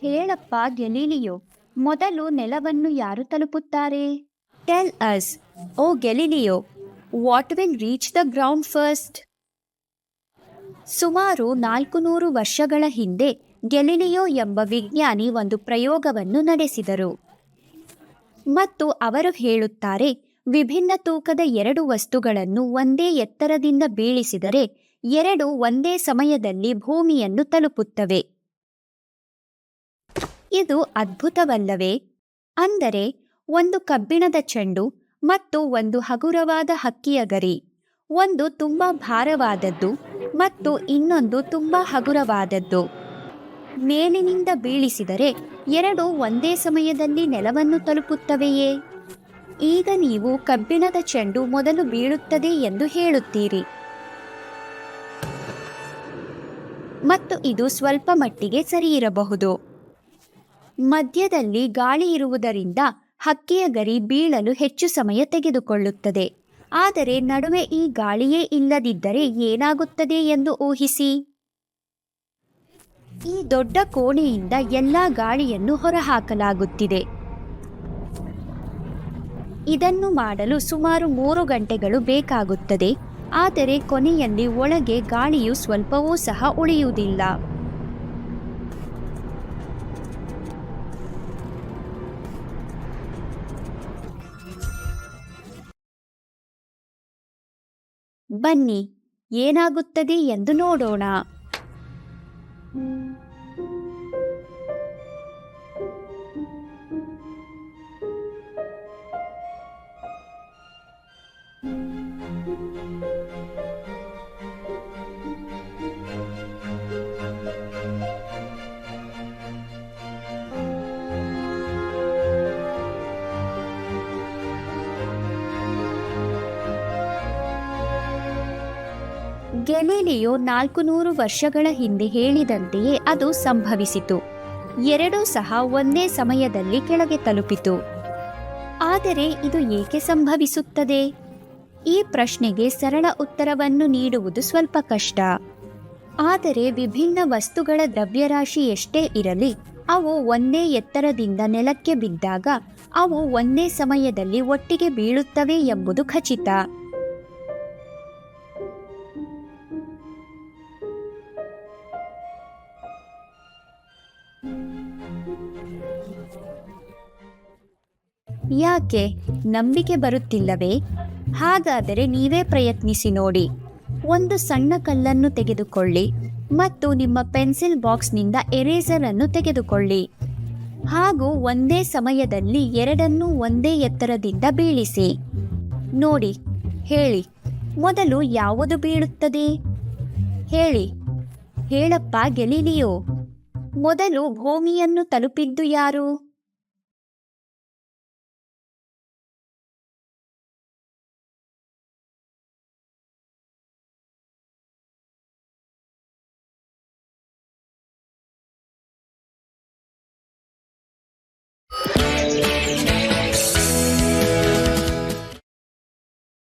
ಹೇಳಪ್ಪ ಗೆಲೀಲಿಯೋ ಮೊದಲು ನೆಲವನ್ನು ಯಾರು ತಲುಪುತ್ತಾರೆ? Tell us O Galileo what will reach the ground first ಸುಮಾರು ನಾಲ್ಕು ನೂರು ವರ್ಷಗಳ ಹಿಂದೆ ಗೆಲಿಲಿಯೋ ಎಂಬ ವಿಜ್ಞಾನಿ ಒಂದು ಪ್ರಯೋಗವನ್ನು ನಡೆಸಿದರು. ಮತ್ತು ಅವರು ಹೇಳುತ್ತಾರೆ ವಿಭಿನ್ನ ತೂಕದ ಎರಡು ವಸ್ತುಗಳನ್ನು ಒಂದೇ ಎತ್ತರದಿಂದ ಬೀಳಿಸಿದರೆ ಎರಡು ಒಂದೇ ಸಮಯದಲ್ಲಿ ಭೂಮಿಯನ್ನು ತಲುಪುತ್ತವೆ. ಇದು ಅದ್ಭುತವಲ್ಲವೇ? ಅಂದರೆ, ಒಂದು ಕಬ್ಬಿಣದ ಚೆಂಡು ಮತ್ತು ಒಂದು ಹಗುರವಾದ ಹಕ್ಕಿಯ ಗರಿ. ಒಂದು ತುಂಬ ಭಾರವಾದದ್ದು ಮತ್ತು ಇನ್ನೊಂದು ತುಂಬ ಹಗುರವಾದದ್ದು. ಮೇಲಿನಿಂದ ಬೀಳಿಸಿದರೆ ಎರಡು ಒಂದೇ ಸಮಯದಲ್ಲಿ ನೆಲವನ್ನು ತಲುಪುತ್ತವೆಯೇ? ಈಗ ನೀವು ಕಬ್ಬಿಣದ ಚೆಂಡು ಮೊದಲು ಬೀಳುತ್ತದೆ ಎಂದು ಹೇಳುತ್ತೀರಿ. ಮತ್ತು ಇದು ಸ್ವಲ್ಪ ಮಟ್ಟಿಗೆ ಸರಿಯಿರಬಹುದು. ಮಧ್ಯದಲ್ಲಿ ಗಾಳಿ ಇರುವುದರಿಂದ ಹಕ್ಕಿಯ ಗರಿ ಬೀಳಲು ಹೆಚ್ಚು ಸಮಯ ತೆಗೆದುಕೊಳ್ಳುತ್ತದೆ. ಆದರೆ ನಡುವೆ ಈ ಗಾಳಿಯೇ ಇಲ್ಲದಿದ್ದರೆ ಏನಾಗುತ್ತದೆ ಎಂದು ಊಹಿಸಿ. ಈ ದೊಡ್ಡ ಕೋಣೆಯಿಂದ ಎಲ್ಲ ಗಾಳಿಯನ್ನು ಹೊರಹಾಕಲಾಗುತ್ತಿದೆ. ಇದನ್ನು ಮಾಡಲು ಸುಮಾರು ಮೂರು ಗಂಟೆಗಳು ಬೇಕಾಗುತ್ತದೆ. ಆದರೆ ಕೊನೆಯಲ್ಲಿ ಒಳಗೆ ಗಾಳಿಯು ಸ್ವಲ್ಪವೂ ಸಹ ಉಳಿಯುವುದಿಲ್ಲ. ಬನ್ನಿ ಏನಾಗುತ್ತದೆ ಎಂದು ನೋಡೋಣ. ಗೆಲೀಲಿಯೋ ನಾಲ್ಕು ನೂರು ವರ್ಷಗಳ ಹಿಂದೆ ಹೇಳಿದಂತೆಯೇ ಅದು ಸಂಭವಿಸಿತು. ಎರಡೂ ಸಹ ಒಂದೇ ಸಮಯದಲ್ಲಿ ಕೆಳಗೆ ತಲುಪಿತು. ಆದರೆ ಇದು ಏಕೆ ಸಂಭವಿಸುತ್ತದೆ? ಈ ಪ್ರಶ್ನೆಗೆ ಸರಳ ಉತ್ತರವನ್ನು ನೀಡುವುದು ಸ್ವಲ್ಪ ಕಷ್ಟ. ಆದರೆ ವಿಭಿನ್ನ ವಸ್ತುಗಳ ದ್ರವ್ಯರಾಶಿ ಎಷ್ಟೇ ಇರಲಿ, ಅವು ಒಂದೇ ಎತ್ತರದಿಂದ ನೆಲಕ್ಕೆ ಬಿದ್ದಾಗ ಅವು ಒಂದೇ ಸಮಯದಲ್ಲಿ ಒಟ್ಟಿಗೆ ಬೀಳುತ್ತವೆ ಎಂಬುದು ಖಚಿತ. ಯಾಕೆ ನಂಬಿಕೆ ಬರುತ್ತಿಲ್ಲವೇ? ಹಾಗಾದರೆ ನೀವೇ ಪ್ರಯತ್ನಿಸಿ ನೋಡಿ. ಒಂದು ಸಣ್ಣ ಕಲ್ಲನ್ನು ತೆಗೆದುಕೊಳ್ಳಿ ಮತ್ತು ನಿಮ್ಮ ಪೆನ್ಸಿಲ್ ಬಾಕ್ಸ್ನಿಂದ ಎರೇಸರ್ ಅನ್ನು ತೆಗೆದುಕೊಳ್ಳಿ. ಹಾಗೂ ಒಂದೇ ಸಮಯದಲ್ಲಿ ಎರಡನ್ನೂ ಒಂದೇ ಎತ್ತರದಿಂದ ಬೀಳಿಸಿ. ನೋಡಿ, ಹೇಳಿ, ಮೊದಲು ಯಾವುದು ಬೀಳುತ್ತದೆ? ಹೇಳಿ, ಹೇಳಪ್ಪ ಗೆಲೀಲಿಯೋ? ಮೊದಲು ಭೂಮಿಯನ್ನು ತಲುಪಿದ್ದು ಯಾರು?